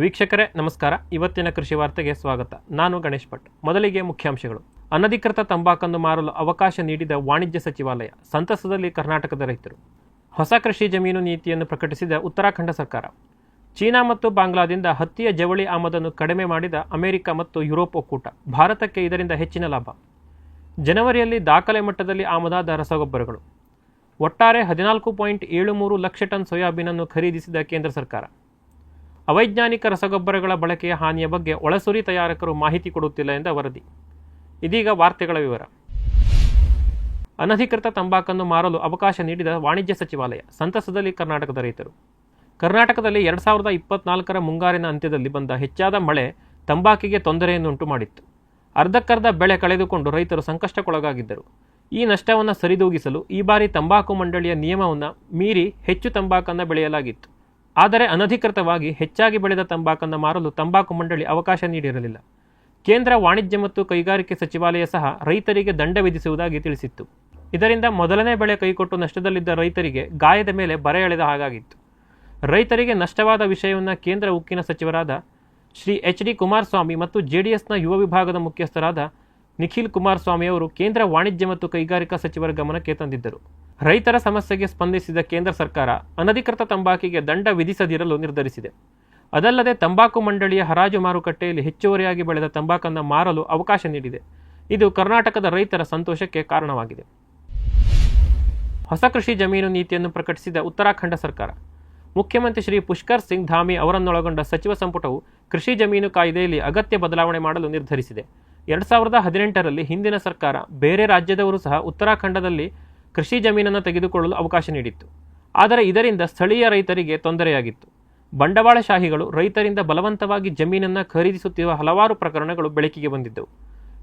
ವೀಕ್ಷಕರೇ, ನಮಸ್ಕಾರ. ಇವತ್ತಿನ ಕೃಷಿ ವಾರ್ತೆಗೆ ಸ್ವಾಗತ. ನಾನು ಗಣೇಶ್ ಭಟ್. ಮೊದಲಿಗೆ ಮುಖ್ಯಾಂಶಗಳು. ಅನಧಿಕೃತ ತಂಬಾಕನ್ನು ಮಾರಲು ಅವಕಾಶ ನೀಡಿದ ವಾಣಿಜ್ಯ ಸಚಿವಾಲಯ, ಸಂತಸದಲ್ಲಿ ಕರ್ನಾಟಕದ ರೈತರು. ಹೊಸ ಕೃಷಿ ಜಮೀನು ನೀತಿಯನ್ನು ಪ್ರಕಟಿಸಿದ ಉತ್ತರಾಖಂಡ ಸರ್ಕಾರ. ಚೀನಾ ಮತ್ತು ಬಾಂಗ್ಲಾದಿಂದ ಹತ್ತಿಯ ಜವಳಿ ಆಮದನ್ನು ಕಡಿಮೆ ಮಾಡಿದ ಅಮೆರಿಕ ಮತ್ತು ಯುರೋಪ್ ಒಕ್ಕೂಟ, ಭಾರತಕ್ಕೆ ಇದರಿಂದ ಹೆಚ್ಚಿನ ಲಾಭ. ಜನವರಿಯಲ್ಲಿ ದಾಖಲೆ ಮಟ್ಟದಲ್ಲಿ ಆಮದಾದ ರಸಗೊಬ್ಬರಗಳು. ಒಟ್ಟಾರೆ ಹದಿನಾಲ್ಕು ಪಾಯಿಂಟ್ ಏಳು ಮೂರು ಲಕ್ಷ ಟನ್ ಸೋಯಾಬೀನನ್ನು ಖರೀದಿಸಿದ ಕೇಂದ್ರ ಸರ್ಕಾರ. ಅವೈಜ್ಞಾನಿಕ ರಸಗೊಬ್ಬರಗಳ ಬಳಕೆಯ ಹಾನಿಯ ಬಗ್ಗೆ ಒಳಸುರಿ ತಯಾರಕರು ಮಾಹಿತಿ ಕೊಡುತ್ತಿಲ್ಲ ಎಂದ ವರದಿ. ಇದೀಗ ವಾರ್ತೆಗಳ ವಿವರ. ಅನಧಿಕೃತ ತಂಬಾಕನ್ನು ಮಾರಲು ಅವಕಾಶ ನೀಡಿದ ವಾಣಿಜ್ಯ ಸಚಿವಾಲಯ, ಸಂತಸದಲ್ಲಿ ಕರ್ನಾಟಕದ ರೈತರು. ಕರ್ನಾಟಕದಲ್ಲಿ ಎರಡು ಸಾವಿರದ ಇಪ್ಪತ್ನಾಲ್ಕರ ಮುಂಗಾರಿನ ಅಂತ್ಯದಲ್ಲಿ ಬಂದ ಹೆಚ್ಚಾದ ಮಳೆ ತಂಬಾಕಿಗೆ ತೊಂದರೆಯನ್ನುಂಟು ಮಾಡಿತ್ತು. ಅರ್ಧಕ್ಕರ್ಧ ಬೆಳೆ ಕಳೆದುಕೊಂಡು ರೈತರು ಸಂಕಷ್ಟಕ್ಕೊಳಗಾಗಿದ್ದರು. ಈ ನಷ್ಟವನ್ನು ಸರಿದೂಗಿಸಲು ಈ ಬಾರಿ ತಂಬಾಕು ಮಂಡಳಿಯ ನಿಯಮವನ್ನು ಮೀರಿ ಹೆಚ್ಚು ತಂಬಾಕನ್ನು ಬೆಳೆಯಲಾಗಿತ್ತು. ಆದರೆ ಅನಧಿಕೃತವಾಗಿ ಹೆಚ್ಚಾಗಿ ಬೆಳೆದ ತಂಬಾಕನ್ನು ಮಾರಲು ತಂಬಾಕು ಮಂಡಳಿ ಅವಕಾಶ ನೀಡಿರಲಿಲ್ಲ. ಕೇಂದ್ರ ವಾಣಿಜ್ಯ ಮತ್ತು ಕೈಗಾರಿಕೆ ಸಚಿವಾಲಯ ಸಹ ರೈತರಿಗೆ ದಂಡ ವಿಧಿಸುವುದಾಗಿ ತಿಳಿಸಿತ್ತು. ಇದರಿಂದ ಮೊದಲನೇ ಬೆಳೆ ಕೈಕೊಟ್ಟು ನಷ್ಟದಲ್ಲಿದ್ದ ರೈತರಿಗೆ ಗಾಯದ ಮೇಲೆ ಬರೆ ಎಳೆದ ಹಾಗಾಗಿತ್ತು. ರೈತರಿಗೆ ನಷ್ಟವಾದ ವಿಷಯವನ್ನು ಕೇಂದ್ರ ಉಕ್ಕಿನ ಸಚಿವರಾದ ಶ್ರೀ ಎಚ್ ಡಿ ಕುಮಾರಸ್ವಾಮಿ ಮತ್ತು ಜೆಡಿಎಸ್ನ ಯುವ ವಿಭಾಗದ ಮುಖ್ಯಸ್ಥರಾದ ನಿಖಿಲ್ ಕುಮಾರಸ್ವಾಮಿ ಅವರು ಕೇಂದ್ರ ವಾಣಿಜ್ಯ ಮತ್ತು ಕೈಗಾರಿಕಾ ಸಚಿವರ ಗಮನಕ್ಕೆ ತಂದಿದ್ದರು. ರೈತರ ಸಮಸ್ಯೆಗೆ ಸ್ಪಂದಿಸಿದ ಕೇಂದ್ರ ಸರ್ಕಾರ ಅನಧಿಕೃತ ತಂಬಾಕಿಗೆ ದಂಡ ವಿಧಿಸದಿರಲು ನಿರ್ಧರಿಸಿದೆ. ಅದಲ್ಲದೆ ತಂಬಾಕು ಮಂಡಳಿಯ ಹರಾಜು ಮಾರುಕಟ್ಟೆಯಲ್ಲಿ ಹೆಚ್ಚುವರಿಯಾಗಿ ಬೆಳೆದ ತಂಬಾಕನ್ನು ಮಾರಲು ಅವಕಾಶ ನೀಡಿದೆ. ಇದು ಕರ್ನಾಟಕದ ರೈತರ ಸಂತೋಷಕ್ಕೆ ಕಾರಣವಾಗಿದೆ. ಹೊಸ ಕೃಷಿ ಜಮೀನು ನೀತಿಯನ್ನು ಪ್ರಕಟಿಸಿದ ಉತ್ತರಾಖಂಡ ಸರ್ಕಾರ. ಮುಖ್ಯಮಂತ್ರಿ ಶ್ರೀ ಪುಷ್ಕರ್ ಸಿಂಗ್ ಧಾಮಿ ಅವರನ್ನೊಳಗೊಂಡ ಸಚಿವ ಸಂಪುಟವು ಕೃಷಿ ಜಮೀನು ಕಾಯ್ದೆಯಲ್ಲಿ ಅಗತ್ಯ ಬದಲಾವಣೆ ಮಾಡಲು ನಿರ್ಧರಿಸಿದೆ. ಎರಡು ಸಾವಿರದ ಹದಿನೆಂಟರಲ್ಲಿ ಹಿಂದಿನ ಸರ್ಕಾರ ಬೇರೆ ರಾಜ್ಯದವರು ಸಹ ಉತ್ತರಾಖಂಡದಲ್ಲಿ ಕೃಷಿ ಜಮೀನನ್ನು ತೆಗೆದುಕೊಳ್ಳಲು ಅವಕಾಶ ನೀಡಿತ್ತು. ಆದರೆ ಇದರಿಂದ ಸ್ಥಳೀಯ ರೈತರಿಗೆ ತೊಂದರೆಯಾಗಿತ್ತು. ಬಂಡವಾಳಶಾಹಿಗಳು ರೈತರಿಂದ ಬಲವಂತವಾಗಿ ಜಮೀನನ್ನು ಖರೀದಿಸುತ್ತಿರುವ ಹಲವಾರು ಪ್ರಕರಣಗಳು ಬೆಳಕಿಗೆ ಬಂದಿದ್ದವು.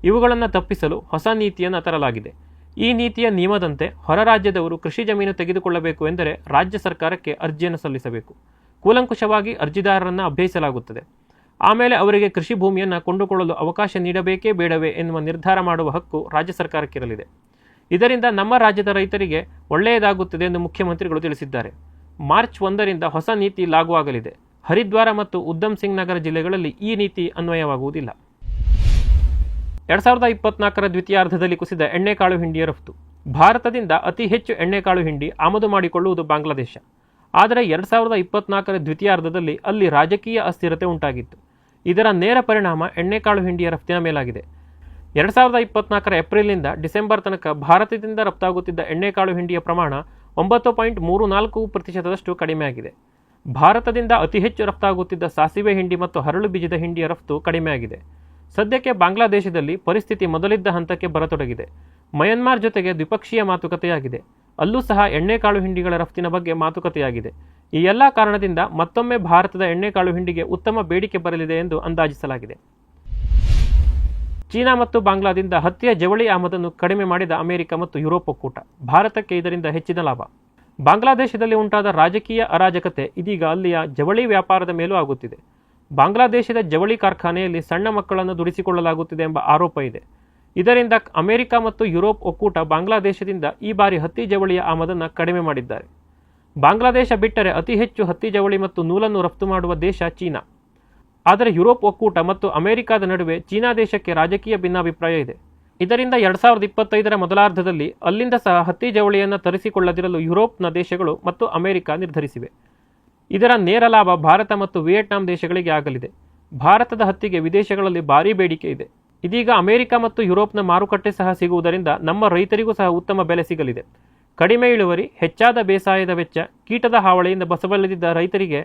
ಇವುಗಳನ್ನು ತಪ್ಪಿಸಲು ಹೊಸ ನೀತಿಯನ್ನು ತರಲಾಗಿದೆ. ಈ ನೀತಿಯ ನಿಯಮದಂತೆ ಹೊರ ರಾಜ್ಯದವರು ಕೃಷಿ ಜಮೀನು ತೆಗೆದುಕೊಳ್ಳಬೇಕು ಎಂದರೆ ರಾಜ್ಯ ಸರ್ಕಾರಕ್ಕೆ ಅರ್ಜಿಯನ್ನು ಸಲ್ಲಿಸಬೇಕು. ಕೂಲಂಕುಷವಾಗಿ ಅರ್ಜಿದಾರರನ್ನು ಅಭ್ಯಯಿಸಲಾಗುತ್ತದೆ. ಆಮೇಲೆ ಅವರಿಗೆ ಕೃಷಿ ಭೂಮಿಯನ್ನು ಕೊಂಡುಕೊಳ್ಳಲು ಅವಕಾಶ ನೀಡಬೇಕೇ ಬೇಡವೇ ಎನ್ನುವ ನಿರ್ಧಾರ ಮಾಡುವ ಹಕ್ಕು ರಾಜ್ಯ ಸರ್ಕಾರಕ್ಕಿರಲಿದೆ. ಇದರಿಂದ ನಮ್ಮ ರಾಜ್ಯದ ರೈತರಿಗೆ ಒಳ್ಳೆಯದಾಗುತ್ತದೆ ಎಂದು ಮುಖ್ಯಮಂತ್ರಿಗಳು ತಿಳಿಸಿದ್ದಾರೆ. ಮಾರ್ಚ್ ಒಂದರಿಂದ ಹೊಸ ನೀತಿ ಲಾಗುವಾಗಲಿದೆ. ಹರಿದ್ವಾರ ಮತ್ತು ಉದ್ದಮ್ ಸಿಂಗ್ ನಗರ ಜಿಲ್ಲೆಗಳಲ್ಲಿ ಈ ನೀತಿ ಅನ್ವಯವಾಗುವುದಿಲ್ಲ. ಎರಡ್ ಸಾವಿರದ ಇಪ್ಪತ್ನಾಲ್ಕರ ದ್ವಿತೀಯಾರ್ಧದಲ್ಲಿ ಕುಸಿದ ಎಣ್ಣೆಕಾಳು ಹಿಂಡಿಯ ರಫ್ತು. ಭಾರತದಿಂದ ಅತಿ ಹೆಚ್ಚು ಎಣ್ಣೆಕಾಳು ಹಿಂಡಿ ಆಮದು ಮಾಡಿಕೊಳ್ಳುವುದು ಬಾಂಗ್ಲಾದೇಶ. ಆದರೆ ಎರಡ್ ಸಾವಿರದ ಇಪ್ಪತ್ನಾಲ್ಕರ ದ್ವಿತೀಯಾರ್ಧದಲ್ಲಿ ಅಲ್ಲಿ ರಾಜಕೀಯ ಅಸ್ಥಿರತೆ ಉಂಟಾಗಿತ್ತು. ಇದರ ನೇರ ಪರಿಣಾಮ ಎಣ್ಣೆಕಾಳು ಹಿಂಡಿಯ ರಫ್ತಿನ ಮೇಲಾಗಿದೆ. ಎರಡ್ ಸಾವಿರದ ಇಪ್ಪತ್ನಾಲ್ಕರ ಏಪ್ರಿಲ್ನಿಂದ ಡಿಸೆಂಬರ್ ತನಕ ಭಾರತದಿಂದ ರಫ್ತಾಗುತ್ತಿದ್ದ ಎಣ್ಣೆಕಾಳು ಹಿಂಡಿಯ ಪ್ರಮಾಣ ಒಂಬತ್ತು ಪಾಯಿಂಟ್ ಮೂರು ನಾಲ್ಕು ಪ್ರತಿಶತದಷ್ಟು ಕಡಿಮೆಯಾಗಿದೆ. ಭಾರತದಿಂದ ಅತಿ ಹೆಚ್ಚು ರಫ್ತಾಗುತ್ತಿದ್ದ ಸಾಸಿವೆ ಹಿಂಡಿ ಮತ್ತು ಹರಳು ಬೀಜದ ಹಿಂಡಿಯ ರಫ್ತು ಕಡಿಮೆಯಾಗಿದೆ. ಸದ್ಯಕ್ಕೆ ಬಾಂಗ್ಲಾದೇಶದಲ್ಲಿ ಪರಿಸ್ಥಿತಿ ಮೊದಲಿದ್ದ ಹಂತಕ್ಕೆ ಬರತೊಡಗಿದೆ. ಮಯನ್ಮಾರ್ ಜೊತೆಗೆ ದ್ವಿಪಕ್ಷೀಯ ಮಾತುಕತೆಯಾಗಿದೆ. ಅಲ್ಲೂ ಸಹ ಎಣ್ಣೆಕಾಳು ಹಿಂಡಿಗಳ ರಫ್ತಿನ ಬಗ್ಗೆ ಮಾತುಕತೆಯಾಗಿದೆ. ಈ ಎಲ್ಲ ಕಾರಣದಿಂದ ಮತ್ತೊಮ್ಮೆ ಭಾರತದ ಎಣ್ಣೆಕಾಳು ಹಿಂಡಿಗೆ ಉತ್ತಮ ಬೇಡಿಕೆ ಬರಲಿದೆ ಎಂದು ಅಂದಾಜಿಸಲಾಗಿದೆ. ಚೀನಾ ಮತ್ತು ಬಾಂಗ್ಲಾದಿಂದ ಹತ್ತಿಯ ಜವಳಿ ಆಮದನ್ನು ಕಡಿಮೆ ಮಾಡಿದ ಅಮೆರಿಕ ಮತ್ತು ಯುರೋಪ್ ಒಕ್ಕೂಟ. ಭಾರತಕ್ಕೆ ಇದರಿಂದ ಹೆಚ್ಚಿನ ಲಾಭ. ಬಾಂಗ್ಲಾದೇಶದಲ್ಲಿ ಉಂಟಾದ ರಾಜಕೀಯ ಅರಾಜಕತೆ ಇದೀಗ ಅಲ್ಲಿಯ ಜವಳಿ ವ್ಯಾಪಾರದ ಮೇಲೂ ಆಗುತ್ತಿದೆ. ಬಾಂಗ್ಲಾದೇಶದ ಜವಳಿ ಕಾರ್ಖಾನೆಯಲ್ಲಿ ಸಣ್ಣ ಮಕ್ಕಳನ್ನು ದುಡಿಸಿಕೊಳ್ಳಲಾಗುತ್ತಿದೆ ಎಂಬ ಆರೋಪ ಇದೆ. ಇದರಿಂದ ಅಮೆರಿಕ ಮತ್ತು ಯುರೋಪ್ ಒಕ್ಕೂಟ ಬಾಂಗ್ಲಾದೇಶದಿಂದ ಈ ಬಾರಿ ಹತ್ತಿ ಜವಳಿಯ ಆಮದನ್ನು ಕಡಿಮೆ ಮಾಡಿದ್ದಾರೆ. ಬಾಂಗ್ಲಾದೇಶ ಬಿಟ್ಟರೆ ಅತಿ ಹೆಚ್ಚು ಹತ್ತಿ ಜವಳಿ ಮತ್ತು ನೂಲನ್ನು ರಫ್ತು ಮಾಡುವ ದೇಶ ಚೀನಾ. ಆದರೆ ಯುರೋಪ್ ಒಕ್ಕೂಟ ಮತ್ತು ಅಮೆರಿಕದ ನಡುವೆ ಚೀನಾ ದೇಶಕ್ಕೆ ರಾಜಕೀಯ ಭಿನ್ನಾಭಿಪ್ರಾಯ ಇದೆ. ಇದರಿಂದ ಎರಡ್ ಸಾವಿರದ ಇಪ್ಪತ್ತೈದರ ಮೊದಲಾರ್ಧದಲ್ಲಿ ಅಲ್ಲಿಂದ ಸಹ ಹತ್ತಿ ಜವಳಿಯನ್ನು ತರಿಸಿಕೊಳ್ಳದಿರಲು ಯುರೋಪ್ನ ದೇಶಗಳು ಮತ್ತು ಅಮೆರಿಕ ನಿರ್ಧರಿಸಿವೆ. ಇದರ ನೇರ ಲಾಭ ಭಾರತ ಮತ್ತು ವಿಯೆಟ್ನಾಂ ದೇಶಗಳಿಗೆ ಆಗಲಿದೆ. ಭಾರತದ ಹತ್ತಿಗೆ ವಿದೇಶಗಳಲ್ಲಿ ಭಾರೀ ಬೇಡಿಕೆ ಇದೆ. ಇದೀಗ ಅಮೆರಿಕ ಮತ್ತು ಯುರೋಪ್ನ ಮಾರುಕಟ್ಟೆ ಸಹ ಸಿಗುವುದರಿಂದ ನಮ್ಮ ರೈತರಿಗೂ ಸಹ ಉತ್ತಮ ಬೆಲೆ ಸಿಗಲಿದೆ. ಕಡಿಮೆ ಇಳುವರಿ, ಹೆಚ್ಚಾದ ಬೇಸಾಯದ ವೆಚ್ಚ, ಕೀಟದ ಹಾವಳಿಯಿಂದ ಬಸವಲ್ಲದಿದ್ದ ರೈತರಿಗೆ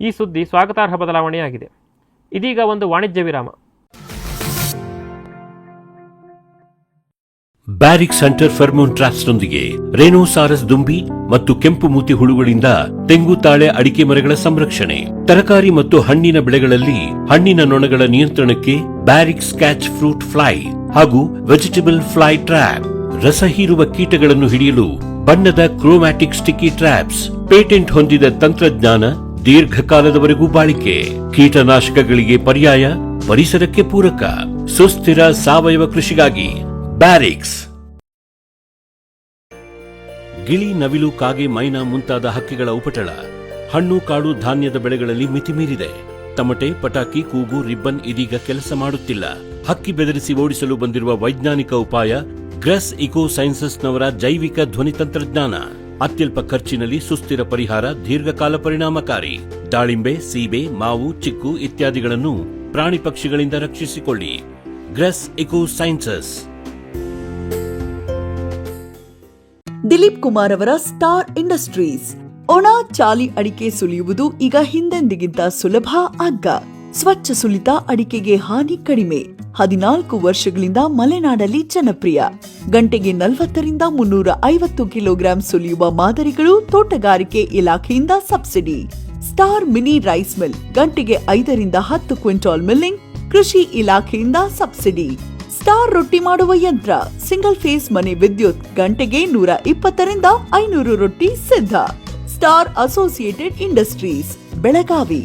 ಈ ಸುದ್ದಿ ಸ್ವಾಗತಾರ್ಹ ಬದಲಾವಣೆಯಾಗಿದೆ. ಇದೀಗ ಒಂದು ವಾಣಿಜ್ಯ ವಿರಾಮ. ಬ್ಯಾರಿಕ್ ಸೆಂಟರ್ ಫೆರ್ಮೋನ್ ಟ್ರಾಪ್ಸ್ನೊಂದಿಗೆ ರೇನೋಸಾರಸ್ ದುಂಬಿ ಮತ್ತು ಕೆಂಪು ಮೂತಿ ಹುಳುಗಳಿಂದ ತೆಂಗು ತಾಳೆ ಅಡಿಕೆ ಮರಗಳ ಸಂರಕ್ಷಣೆ, ತರಕಾರಿ ಮತ್ತು ಹಣ್ಣಿನ ಬೆಳೆಗಳಲ್ಲಿ ಹಣ್ಣಿನ ನೊಣಗಳ ನಿಯಂತ್ರಣಕ್ಕೆ ಬ್ಯಾರಿಕ್ ಸ್ಕ್ಯಾಚ್ ಫ್ರೂಟ್ ಫ್ಲೈ ಹಾಗೂ ವೆಜಿಟೇಬಲ್ ಫ್ಲೈ ಟ್ರ್ಯಾಪ್. ರಸ ಹೀರುವ ಕೀಟಗಳನ್ನು ಹಿಡಿಯಲು ಬಣ್ಣದ ಕ್ರೋಮ್ಯಾಟಿಕ್ ಸ್ಟಿಕ್ಕಿ ಟ್ರ್ಯಾಪ್ಸ್, ಪೇಟೆಂಟ್ ಹೊಂದಿದ ತಂತ್ರಜ್ಞಾನ, ದೀರ್ಘಕಾಲದವರೆಗೂ ಬಾಳಿಕೆ, ಕೀಟನಾಶಕಗಳಿಗೆ ಪರ್ಯಾಯ, ಪರಿಸರಕ್ಕೆ ಪೂರಕ, ಸುಸ್ಥಿರ ಸಾವಯವ ಕೃಷಿಗಾಗಿ ಬ್ಯಾರಿಕ್ಸ್. ಗಿಳಿ, ನವಿಲು, ಕಾಗೆ, ಮೈನಾ ಮುಂತಾದ ಹಕ್ಕಿಗಳ ಉಪಟಳ, ಹಣ್ಣು, ಕಾಡು, ಧಾನ್ಯದ ಬೆಳೆಗಳಲ್ಲಿ ಮಿತಿಮೀರಿದೆ ತಮಟೆ, ಪಟಾಕಿ, ಕೂಗು, ರಿಬ್ಬನ್ ಇದೀಗ ಕೆಲಸ ಮಾಡುತ್ತಿಲ್ಲ. ಹಕ್ಕಿ ಬೆದರಿಸಿ ಓಡಿಸಲು ಬಂದಿರುವ ವೈಜ್ಞಾನಿಕ ಉಪಾಯ ಗ್ರೆಸ್ ಇಕೋ ಸೈನ್ಸಸ್ನವರ ಜೈವಿಕ ಧ್ವನಿ ತಂತ್ರಜ್ಞಾನ. ಅತ್ಯಲ್ಪ ಖರ್ಚಿನಲ್ಲಿ ಸುಸ್ಥಿರ ಪರಿಹಾರ, ದೀರ್ಘಕಾಲ ಪರಿಣಾಮಕಾರಿ. ದಾಳಿಂಬೆ, ಸೀಬೆ, ಮಾವು, ಚಿಕ್ಕು ಇತ್ಯಾದಿಗಳನ್ನು ಪ್ರಾಣಿ ಪಕ್ಷಿಗಳಿಂದ ರಕ್ಷಿಸಿಕೊಳ್ಳಿ. Grass Eco Sciences Dilip Kumar ಅವರ ಸ್ಟಾರ್ ಇಂಡಸ್ಟ್ರೀಸ್. ಒಣ ಚಾಲಿ ಅಡಿಕೆ ಸುಲಿಯುವುದು ಈಗ ಹಿಂದೆಂದಿಗಿಂತ ಸುಲಭ ಅಗ್ಗ ಸ್ವಚ್ಛ ಸುಲಿತ ಅಡಿಕೆಗೆ ಹಾನಿ ಕಡಿಮೆ. ಹದಿನಾಲ್ಕು ವರ್ಷಗಳಿಂದ ಮಲೆನಾಡಲ್ಲಿ ಜನಪ್ರಿಯ. ಗಂಟೆಗೆ ನಲವತ್ತರಿಂದ ಮುನ್ನೂರ ಐವತ್ತು ಕಿಲೋಗ್ರಾಂ ಸುಲಿಯುವ ಮಾದರಿಗಳು ತೋಟಗಾರಿಕೆ ಇಲಾಖೆಯಿಂದ subsidy. Star mini rice mill ಗಂಟೆಗೆ ಐದರಿಂದ ಹತ್ತು ಕ್ವಿಂಟಾಲ್ ಮಿಲ್ಲಿಂಗ್ ಕೃಷಿ ಇಲಾಖೆಯಿಂದ ಸಬ್ಸಿಡಿ. ಸ್ಟಾರ್ ರೊಟ್ಟಿ ಮಾಡುವ ಯಂತ್ರ ಸಿಂಗಲ್ ಫೇಸ್ ಮನೆ ವಿದ್ಯುತ್ ಗಂಟೆಗೆ ನೂರ ಇಪ್ಪತ್ತರಿಂದ ಐನೂರು ರೊಟ್ಟಿ ಸಿದ್ಧ. Star Associated Industries, Belagavi.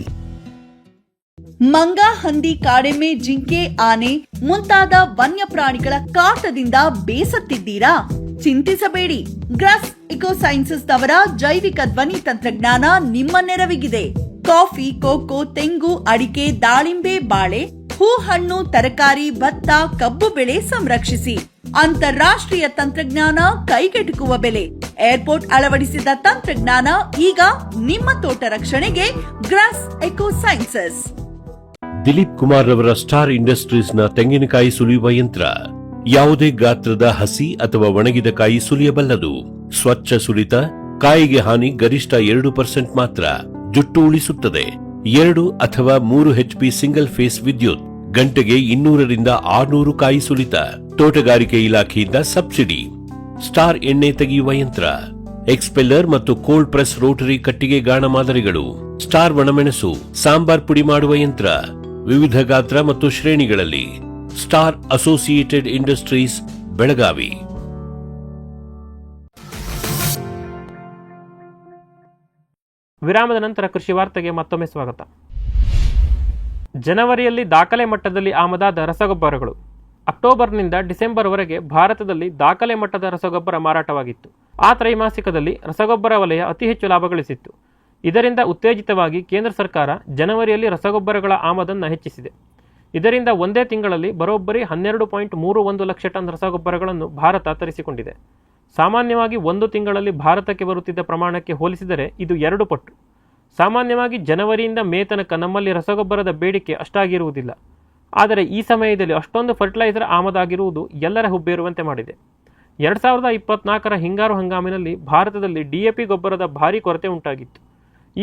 ಮಂಗ ಹಂದಿ ಕಾಡೆಮ್ಮೆ ಜಿಂಕೆ ಆನೆ ಮುಂತಾದ ವನ್ಯ ಪ್ರಾಣಿಗಳ ಕಾಟದಿಂದ ಬೇಸತ್ತಿದ್ದೀರಾ? ಚಿಂತಿಸಬೇಡಿ. ಗ್ರಾಸ್ ಇಕೋ ಸೈನ್ಸಸ್ ನವರ ಜೈವಿಕ ಧ್ವನಿ ತಂತ್ರಜ್ಞಾನ ನಿಮ್ಮ ನೆರವಿಗಿದೆ. ಕಾಫಿ, ಕೋಕೋ, ತೆಂಗು, ಅಡಿಕೆ, ದಾಳಿಂಬೆ, ಬಾಳೆ ಹೂ ಹಣ್ಣು ತರಕಾರಿ, ಭತ್ತ, ಕಬ್ಬು ಬೆಳೆ ಸಂರಕ್ಷಿಸಿ. ಅಂತಾರಾಷ್ಟ್ರೀಯ ತಂತ್ರಜ್ಞಾನ ಕೈಗೆಟುಕುವ ಬೆಲೆ. ಏರ್ಪೋರ್ಟ್ ಅಳವಡಿಸಿದ ತಂತ್ರಜ್ಞಾನ ಈಗ ನಿಮ್ಮ ತೋಟ ರಕ್ಷಣೆಗೆ Grass Eco Sciences Dilip Kumar ರವರ ಸ್ಟಾರ್ ಇಂಡಸ್ಟ್ರೀಸ್ನ ತೆಂಗಿನಕಾಯಿ ಸುಲಿಯುವ ಯಂತ್ರ. ಯಾವುದೇ ಗಾತ್ರದ ಹಸಿ ಅಥವಾ ಒಣಗಿದ ಕಾಯಿ ಸುಲಿಯಬಲ್ಲದು. ಸ್ವಚ್ಛ ಸುಲಿತ, ಕಾಯಿಗೆ ಹಾನಿ ಗರಿಷ್ಠ ಎರಡು ಪರ್ಸೆಂಟ್ ಮಾತ್ರ. ಜುಟ್ಟು ಉಳಿಸುತ್ತದೆ. ಎರಡು ಅಥವಾ ಮೂರು ಹೆಚ್ಪಿ ಸಿಂಗಲ್ ಫೇಸ್ ವಿದ್ಯುತ್. ಗಂಟೆಗೆ ಇನ್ನೂರರಿಂದ ಆರ್ನೂರು ಕಾಯಿ ಸುಲಿತ. ತೋಟಗಾರಿಕೆ ಇಲಾಖೆಯಿಂದ ಸಬ್ಸಿಡಿ. ಸ್ಟಾರ್ ಎಣ್ಣೆ ತೆಗೆಯುವ ಯಂತ್ರ. ಎಕ್ಸ್ಪೆಲ್ಲರ್ ಮತ್ತು ಕೋಲ್ಡ್ ಪ್ರೆಸ್ ರೋಟರಿ ಕಟ್ಟಿಗೆ ಗಾಣ ಮಾದರಿಗಳು. ಸ್ಟಾರ್ ಒಣಮೆಣಸು, ಸಾಂಬಾರ್ ಪುಡಿ ಮಾಡುವ ಯಂತ್ರ. ವಿವಿಧ ಗಾತ್ರ ಮತ್ತು ಶ್ರೇಣಿಗಳಲ್ಲಿ ಸ್ಟಾರ್ ಅಸೋಸಿಯೇಟೆಡ್ ಇಂಡಸ್ಟ್ರೀಸ್ ಬೆಳಗಾವಿ. ವಿರಾಮದ ನಂತರ ಕೃಷಿ ವಾರ್ತೆಗೆ ಮತ್ತೊಮ್ಮೆ ಸ್ವಾಗತ. ಜನವರಿಯಲ್ಲಿ ದಾಖಲೆ ಮಟ್ಟದಲ್ಲಿ ಆಮದಾದ ರಸಗೊಬ್ಬರಗಳು. ಅಕ್ಟೋಬರ್ನಿಂದ ಡಿಸೆಂಬರ್ವರೆಗೆ ಭಾರತದಲ್ಲಿ ದಾಖಲೆ ಮಟ್ಟದ ರಸಗೊಬ್ಬರ ಮಾರಾಟವಾಗಿತ್ತು. ಆ ತ್ರೈಮಾಸಿಕದಲ್ಲಿ ರಸಗೊಬ್ಬರ ವಲಯ ಅತಿ ಹೆಚ್ಚು ಲಾಭ ಗಳಿಸಿತ್ತು ಇದರಿಂದ ಉತ್ತೇಜಿತವಾಗಿ ಕೇಂದ್ರ ಸರ್ಕಾರ ಜನವರಿಯಲ್ಲಿ ರಸಗೊಬ್ಬರಗಳ ಆಮದನ್ನು ಹೆಚ್ಚಿಸಿದೆ. ಇದರಿಂದ ಒಂದೇ ತಿಂಗಳಲ್ಲಿ ಬರೋಬ್ಬರಿ ಹನ್ನೆರಡು ಪಾಯಿಂಟ್ ಮೂರು ಒಂದು ಲಕ್ಷ ಟನ್ ರಸಗೊಬ್ಬರಗಳನ್ನು ಭಾರತ ತರಿಸಿಕೊಂಡಿದೆ. ಸಾಮಾನ್ಯವಾಗಿ ಒಂದು ತಿಂಗಳಲ್ಲಿ ಭಾರತಕ್ಕೆ ಬರುತ್ತಿದ್ದ ಪ್ರಮಾಣಕ್ಕೆ ಹೋಲಿಸಿದರೆ ಇದು ಎರಡು ಪಟ್ಟು. ಸಾಮಾನ್ಯವಾಗಿ ಜನವರಿಯಿಂದ ಮೇ ತನಕ ನಮ್ಮಲ್ಲಿ ರಸಗೊಬ್ಬರದ ಬೇಡಿಕೆ ಅಷ್ಟಾಗಿರುವುದಿಲ್ಲ. ಆದರೆ ಈ ಸಮಯದಲ್ಲಿ ಅಷ್ಟೊಂದು ಫರ್ಟಿಲೈಸರ್ ಆಮದಾಗಿರುವುದು ಎಲ್ಲರ ಹುಬ್ಬೇರುವಂತೆ ಮಾಡಿದೆ. ಎರಡು ಸಾವಿರದ ಇಪ್ಪತ್ನಾಲ್ಕರ ಹಿಂಗಾರು ಹಂಗಾಮಿನಲ್ಲಿ ಭಾರತದಲ್ಲಿ ಡಿಎಪಿ ಗೊಬ್ಬರದ ಭಾರೀ ಕೊರತೆ ಉಂಟಾಗಿತ್ತು.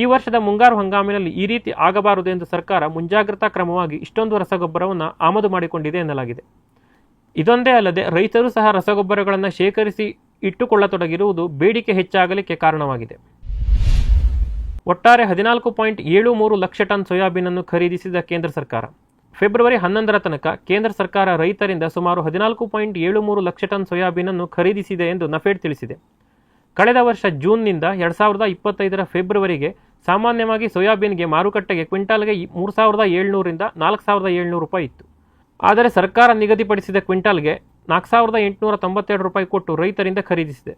ಈ ವರ್ಷದ ಮುಂಗಾರು ಹಂಗಾಮಿನಲ್ಲಿ ಈ ರೀತಿ ಆಗಬಾರದು ಎಂದು ಸರ್ಕಾರ ಮುಂಜಾಗ್ರತಾ ಕ್ರಮವಾಗಿ ಇಷ್ಟೊಂದು ರಸಗೊಬ್ಬರವನ್ನು ಆಮದು ಮಾಡಿಕೊಂಡಿದೆ ಎನ್ನಲಾಗಿದೆ. ಇದೊಂದೇ ಅಲ್ಲದೆ ರೈತರು ಸಹ ರಸಗೊಬ್ಬರಗಳನ್ನು ಶೇಖರಿಸಿ ಇಟ್ಟುಕೊಳ್ಳತೊಡಗಿರುವುದು ಬೇಡಿಕೆ ಹೆಚ್ಚಾಗಲಿಕ್ಕೆ ಕಾರಣವಾಗಿದೆ. ಒಟ್ಟಾರೆ ಹದಿನಾಲ್ಕು ಪಾಯಿಂಟ್ ಏಳು ಮೂರು ಲಕ್ಷ ಟನ್ ಸೋಯಾಬೀನ್ ಅನ್ನು ಖರೀದಿಸಿದ ಕೇಂದ್ರ ಸರ್ಕಾರ. ಫೆಬ್ರವರಿ ಹನ್ನೊಂದರ ತನಕ ಕೇಂದ್ರ ಸರ್ಕಾರ ರೈತರಿಂದ ಸುಮಾರು ಹದಿನಾಲ್ಕು ಪಾಯಿಂಟ್ ಏಳು ಮೂರು ಲಕ್ಷ ಟನ್ ಸೋಯಾಬೀನ್ ಅನ್ನು ಖರೀದಿಸಿದೆ ಎಂದು ನಫೆಡ್ ತಿಳಿಸಿದೆ. ಕಳೆದ ವರ್ಷ ಜೂನ್ನಿಂದ ಎರಡು ಸಾವಿರದ ಇಪ್ಪತ್ತೈದರ ಫೆಬ್ರವರಿಗೆ ಸಾಮಾನ್ಯವಾಗಿ ಸೋಯಾಬೀನ್ಗೆ ಮಾರುಕಟ್ಟೆಗೆ ಕ್ವಿಂಟಾಲ್ಗೆ ಮೂರು ಸಾವಿರದ ಏಳ್ನೂರಿಂದ ನಾಲ್ಕು ಸಾವಿರದ ಏಳ್ನೂರು ರೂಪಾಯಿ ಇತ್ತು. ಆದರೆ ಸರ್ಕಾರ ನಿಗದಿಪಡಿಸಿದ ಕ್ವಿಂಟಾಲ್ಗೆ ನಾಲ್ಕು ಸಾವಿರದ ಎಂಟುನೂರ ತೊಂಬತ್ತೆರಡು ರೂಪಾಯಿ ಕೊಟ್ಟು ರೈತರಿಂದ ಖರೀದಿಸಿದೆ.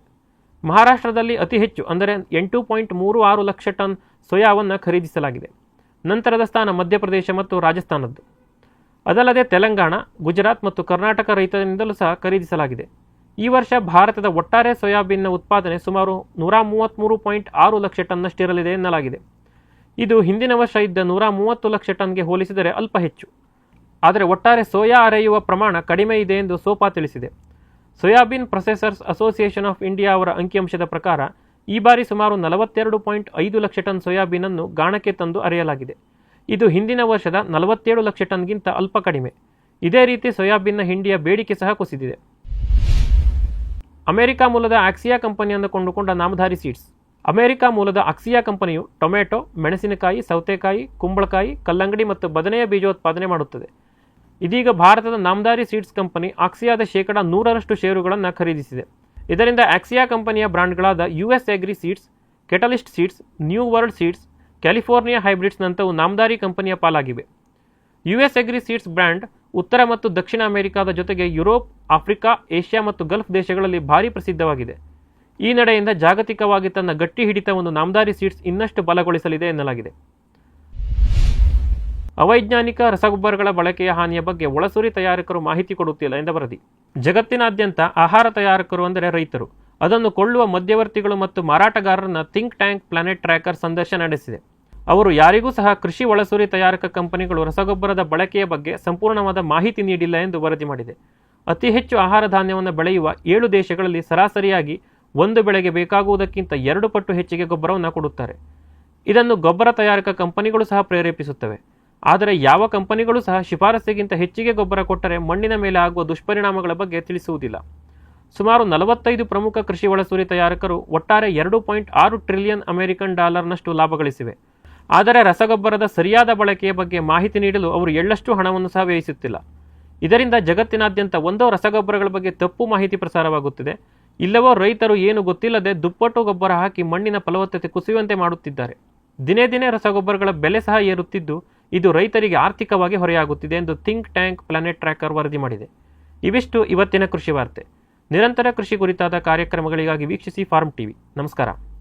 ಮಹಾರಾಷ್ಟ್ರದಲ್ಲಿ ಅತಿ ಹೆಚ್ಚು ಅಂದರೆ ಎಂಟು ಪಾಯಿಂಟ್ ಮೂರು ಆರು ಲಕ್ಷ ಟನ್ ಸೋಯಾವನ್ನು ಖರೀದಿಸಲಾಗಿದೆ. ನಂತರದ ಸ್ಥಾನ ಮಧ್ಯಪ್ರದೇಶ ಮತ್ತು ರಾಜಸ್ಥಾನದ್ದು. ಅದಲ್ಲದೆ ತೆಲಂಗಾಣ, ಗುಜರಾತ್ ಮತ್ತು ಕರ್ನಾಟಕ ರೈತರಿಂದಲೂ ಸಹ ಖರೀದಿಸಲಾಗಿದೆ. ಈ ವರ್ಷ ಭಾರತದ ಒಟ್ಟಾರೆ ಸೋಯಾಬೀನ್ನ ಉತ್ಪಾದನೆ ಸುಮಾರು ನೂರ ಮೂವತ್ತ್ಮೂರು ಪಾಯಿಂಟ್ ಆರು ಲಕ್ಷ ಟನ್ನಷ್ಟಿರಲಿದೆ ಎನ್ನಲಾಗಿದೆ. ಇದು ಹಿಂದಿನ ವರ್ಷ ಇದ್ದ ನೂರ ಮೂವತ್ತು ಲಕ್ಷ ಟನ್ಗೆ ಹೋಲಿಸಿದರೆ ಅಲ್ಪ ಹೆಚ್ಚು. ಆದರೆ ಒಟ್ಟಾರೆ ಸೋಯಾ ಅರೆಯುವ ಪ್ರಮಾಣ ಕಡಿಮೆ ಇದೆ ಎಂದು ಸೋಪಾ ತಿಳಿಸಿದೆ. Soybean processors association of India ಅವರ ಅಂಕಿಅಂಶದ ಪ್ರಕಾರ, ಈ ಬಾರಿ ಸುಮಾರು ನಲವತ್ತೆರಡು ಪಾಯಿಂಟ್ ಐದು ಲಕ್ಷ ಟನ್ ಸೋಯಾಬೀನನ್ನು ಗಾಣಕ್ಕೆ ತಂದು ಅರೆಯಲಾಗಿದೆ. ಇದು ಹಿಂದಿನ ವರ್ಷದ ನಲವತ್ತೇಳು ಲಕ್ಷ ಟನ್ಗಿಂತ ಅಲ್ಪ ಕಡಿಮೆ. ಇದೇ ರೀತಿ ಸೋಯಾಬೀನ್ನ ಹಿಂಡಿಯ ಬೇಡಿಕೆ ಸಹ ಕುಸಿದಿದೆ. ಅಮೆರಿಕ ಮೂಲದ ಆಕ್ಸಿಯಾ ಕಂಪನಿಯನ್ನು ಕೊಂಡುಕೊಂಡ ನಾಮಧಾರಿ ಸೀಡ್ಸ್. ಅಮೆರಿಕಾ ಮೂಲದ ಅಕ್ಸಿಯಾ ಕಂಪನಿಯು ಟೊಮೆಟೊ, ಮೆಣಸಿನಕಾಯಿ, ಸೌತೆಕಾಯಿ, ಕುಂಬಳಕಾಯಿ, ಕಲ್ಲಂಗಡಿ ಮತ್ತು ಬದನೆಯ ಬೀಜೋತ್ಪಾದನೆ ಮಾಡುತ್ತದೆ. ಇದೀಗ ಭಾರತದ ನಾಮದಾರಿ ಸೀಡ್ಸ್ ಕಂಪನಿ ಆಕ್ಸಿಯಾದ ಶೇಕಡ ನೂರರಷ್ಟು ಷೇರುಗಳನ್ನು ಖರೀದಿಸಿದೆ. ಇದರಿಂದ ಆಕ್ಸಿಯಾ ಕಂಪನಿಯ ಬ್ರ್ಯಾಂಡ್ಗಳಾದ U S agri seeds, catalyst seeds, new world seeds, California ಹೈಬ್ರಿಡ್ಸ್ನಂತವು Namdhari ಕಂಪನಿಯ ಪಾಲಾಗಿವೆ. U S agri seeds brand ಉತ್ತರ ಮತ್ತು ದಕ್ಷಿಣ ಅಮೆರಿಕಾದ ಜೊತೆಗೆ ಯುರೋಪ್, ಆಫ್ರಿಕಾ, ಏಷ್ಯಾ ಮತ್ತು ಗಲ್ಫ್ ದೇಶಗಳಲ್ಲಿ ಭಾರಿ ಪ್ರಸಿದ್ಧವಾಗಿದೆ. ಈ ನಡೆಯಿಂದ ಜಾಗತಿಕವಾಗಿ ತನ್ನ ಗಟ್ಟಿ ಹಿಡಿತವನ್ನು ನಾಮದಾರಿ ಸೀಡ್ಸ್ ಇನ್ನಷ್ಟು ಬಲಗೊಳಿಸಲಿದೆ ಎನ್ನಲಾಗಿದೆ. ಅವೈಜ್ಞಾನಿಕ ರಸಗೊಬ್ಬರಗಳ ಬಳಕೆಯ ಹಾನಿಯ ಬಗ್ಗೆ ಒಳಸುರಿ ತಯಾರಕರು ಮಾಹಿತಿ ಕೊಡುತ್ತಿಲ್ಲ ಎಂದ ವರದಿ. ಜಗತ್ತಿನಾದ್ಯಂತ ಆಹಾರ ತಯಾರಕರು ಅಂದರೆ ರೈತರು. ಅದನ್ನು ಕೊಳ್ಳುವ ಮಧ್ಯವರ್ತಿಗಳು ಮತ್ತು ಮಾರಾಟಗಾರರನ್ನ ಥಿಂಕ್ ಟ್ಯಾಂಕ್, ಪ್ಲಾನೆಟ್ ಟ್ರ್ಯಾಕರ್ ಸಂದರ್ಶನ ನಡೆಸಿದೆ. ಅವರು ಯಾರಿಗೂ ಸಹ ಕೃಷಿ ಒಳಸೂರಿ ತಯಾರಕ ಕಂಪನಿಗಳು ರಸಗೊಬ್ಬರದ ಬಳಕೆಯ ಬಗ್ಗೆ ಸಂಪೂರ್ಣವಾದ ಮಾಹಿತಿ ನೀಡಿಲ್ಲ ಎಂದು ವರದಿ ಮಾಡಿದೆ. ಅತಿ ಹೆಚ್ಚು ಆಹಾರ ಧಾನ್ಯವನ್ನು ಬೆಳೆಯುವ ಏಳು ದೇಶಗಳಲ್ಲಿ ಸರಾಸರಿಯಾಗಿ ಒಂದು ಬೆಳೆಗೆ ಬೇಕಾಗುವುದಕ್ಕಿಂತ ಎರಡು ಪಟ್ಟು ಹೆಚ್ಚಿಗೆ ಗೊಬ್ಬರವನ್ನು ಕೊಡುತ್ತಾರೆ. ಇದನ್ನು ಗೊಬ್ಬರ ತಯಾರಕ ಕಂಪನಿಗಳು ಸಹ ಪ್ರೇರೇಪಿಸುತ್ತವೆ. ಆದರೆ ಯಾವ ಕಂಪನಿಗಳು ಸಹ ಶಿಫಾರಸ್ಸಿಗಿಂತ ಹೆಚ್ಚಿಗೆ ಗೊಬ್ಬರ ಕೊಟ್ಟರೆ ಮಣ್ಣಿನ ಮೇಲೆ ಆಗುವ ದುಷ್ಪರಿಣಾಮಗಳ ಬಗ್ಗೆ ತಿಳಿಸುವುದಿಲ್ಲ. ಸುಮಾರು ನಲವತ್ತೈದು ಪ್ರಮುಖ ಕೃಷಿ ಒಳಸೂರಿ ತಯಾರಕರು ಒಟ್ಟಾರೆ ಎರಡು ಪಾಯಿಂಟ್ ಆರು ಟ್ರಿಲಿಯನ್ ಅಮೆರಿಕನ್ ಡಾಲರ್ನಷ್ಟು ಲಾಭ ಗಳಿಸಿವೆ ಆದರೆ ರಸಗೊಬ್ಬರದ ಸರಿಯಾದ ಬಳಕೆಯ ಬಗ್ಗೆ ಮಾಹಿತಿ ನೀಡಲು ಅವರು ಎಳ್ಳಷ್ಟು ಹಣವನ್ನು ಸಹ ವ್ಯಯಿಸುತ್ತಿಲ್ಲ. ಇದರಿಂದ ಜಗತ್ತಿನಾದ್ಯಂತ ಒಂದೋ ರಸಗೊಬ್ಬರಗಳ ಬಗ್ಗೆ ತಪ್ಪು ಮಾಹಿತಿ ಪ್ರಸಾರವಾಗುತ್ತಿದೆ. ಇಲ್ಲವೋ ರೈತರು ಏನು ಗೊತ್ತಿಲ್ಲದೆ ದುಪ್ಪಟ್ಟು ಗೊಬ್ಬರ ಹಾಕಿ ಮಣ್ಣಿನ ಫಲವತ್ತತೆ ಕುಸಿಯುವಂತೆ ಮಾಡುತ್ತಿದ್ದಾರೆ. ದಿನೇ ದಿನೇ ರಸಗೊಬ್ಬರಗಳ ಬೆಲೆ ಸಹ ಏರುತ್ತಿದ್ದು, ಇದು ರೈತರಿಗೆ ಆರ್ಥಿಕವಾಗಿ ಹೊರೆಯಾಗುತ್ತಿದೆ ಎಂದು ಥಿಂಕ್ ಟ್ಯಾಂಕ್ ಪ್ಲಾನೆಟ್ ಟ್ರ್ಯಾಕರ್ ವರದಿ ಮಾಡಿದೆ. ಇವಿಷ್ಟು ಇವತ್ತಿನ ಕೃಷಿ ವಾರ್ತೆ. ನಿರಂತರ ಕೃಷಿ ಕುರಿತಾದ ಕಾರ್ಯಕ್ರಮಗಳಿಗಾಗಿ ವೀಕ್ಷಿಸಿ ಫಾರ್ಮ್ ಟಿವಿ. ನಮಸ್ಕಾರ.